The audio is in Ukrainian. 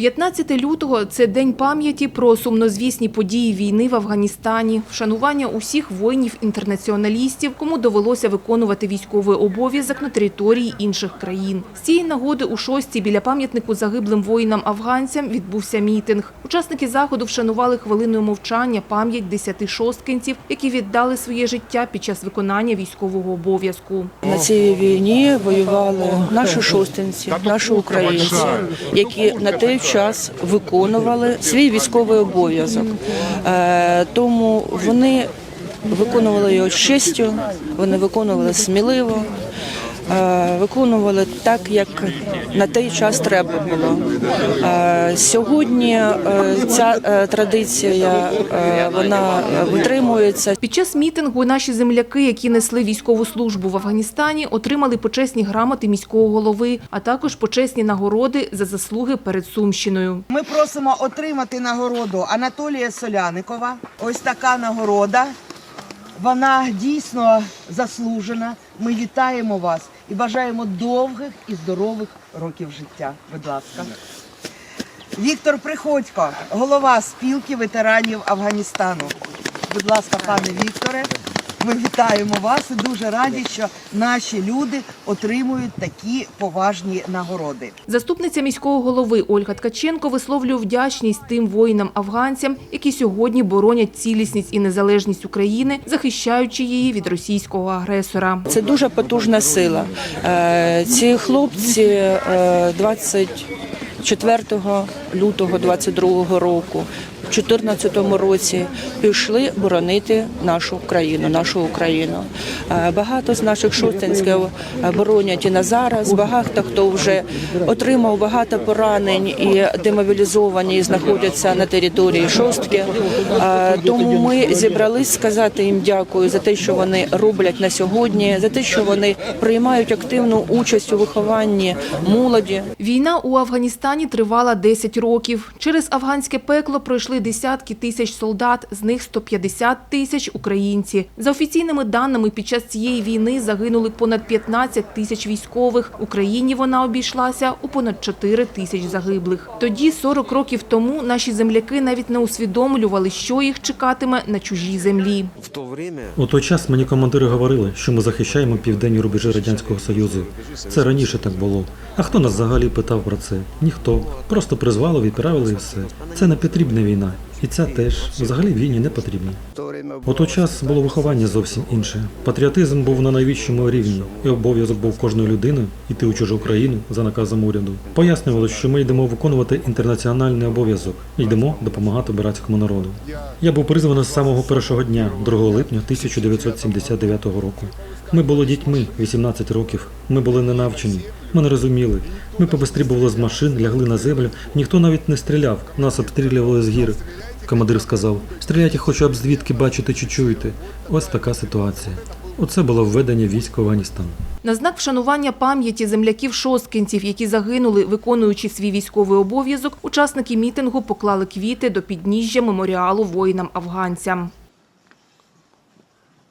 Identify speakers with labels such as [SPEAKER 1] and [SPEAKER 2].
[SPEAKER 1] 15 лютого це день пам'яті про сумнозвісні події війни в Афганістані, вшанування усіх воїнів-інтернаціоналістів, кому довелося виконувати військовий обов'язок на території інших країн. З цієї нагоди у шостій біля пам'ятнику загиблим воїнам-афганцям відбувся мітинг. Учасники заходу вшанували хвилиною мовчання пам'ять десяти шосткинців, які віддали своє життя під час виконання військового обов'язку.
[SPEAKER 2] На цій війні воювали наші шостинці, наші українці, які на той час виконували свій військовий обов'язок. Е, Тому вони виконували його з честю, вони виконували сміливо, виконували так, як на той час треба було. Е, Сьогодні е, ця е, традиція е, вона витримується.
[SPEAKER 1] Під час мітингу наші земляки, які несли військову службу в Афганістані, отримали почесні грамоти міського голови, а також почесні нагороди за заслуги перед Сумщиною.
[SPEAKER 3] Ми просимо отримати нагороду Анатолія Соляникова. Ось така нагорода. Вона дійсно заслужена. Ми вітаємо вас і бажаємо довгих і здорових років життя. Будь ласка. Віктор Приходько, голова спілки ветеранів Афганістану. Будь ласка, пане Вікторе, ми вітаємо вас і дуже раді, що наші люди отримують такі поважні нагороди.
[SPEAKER 1] Заступниця міського голови Ольга Ткаченко висловлює вдячність тим воїнам-афганцям, які сьогодні боронять цілісність і незалежність України, захищаючи її від російського агресора.
[SPEAKER 2] Це дуже потужна сила. Е, Ці хлопці е, 24 лютого 22 року, 2014 році пішли боронити нашу країну, нашу Україну. Е, Багато з наших шостинських боронять і на зараз. Багато хто вже отримав багато поранень і демобілізовані і знаходяться на території шостки. Е, Тому ми зібрались сказати їм дякую за те, що вони роблять на сьогодні, за те, що вони приймають активну участь у вихованні молоді.
[SPEAKER 1] Війна у Афганістані тривала 10 років. Через афганське пекло пройшли десятки тисяч солдат, з них 150 тисяч українці. За офіційними даними, під час цієї війни загинули понад 15 тисяч військових. Україні вона обійшлася у понад 4 тисяч загиблих. Тоді, 40 років тому, наші земляки навіть не усвідомлювали, що їх чекатиме на чужій землі.
[SPEAKER 4] В то время
[SPEAKER 5] У той час мені командири говорили, що ми захищаємо південні рубежі Радянського Союзу. Це раніше так було. А хто нас взагалі питав про це? Ніхто. Просто призвали, відправили і все. Це не потрібна війна. І ця теж взагалі війні не потрібні. У той час було виховання зовсім інше. Патріотизм був на найвищому рівні, і обов'язок був кожної людини йти у чужу країну за наказом уряду. Пояснювали, що ми йдемо виконувати інтернаціональний обов'язок, йдемо допомагати братському народу. Я був призваний з самого першого дня, 2 липня 1979 року. Ми були дітьми 18 років. Ми були ненавчені. Ми не розуміли. Ми побистрібували з машин, лягли на землю. Ніхто навіть не стріляв. Нас обстрілювали з гір. Командир сказав: стріляйте хоч об звідки бачите чи чуєте. Ось така ситуація. Оце було введення військ в Афганістан.
[SPEAKER 1] На знак вшанування пам'яті земляків-шосткинців, які загинули, виконуючи свій військовий обов'язок, учасники мітингу поклали квіти до підніжжя меморіалу воїнам-афганцям.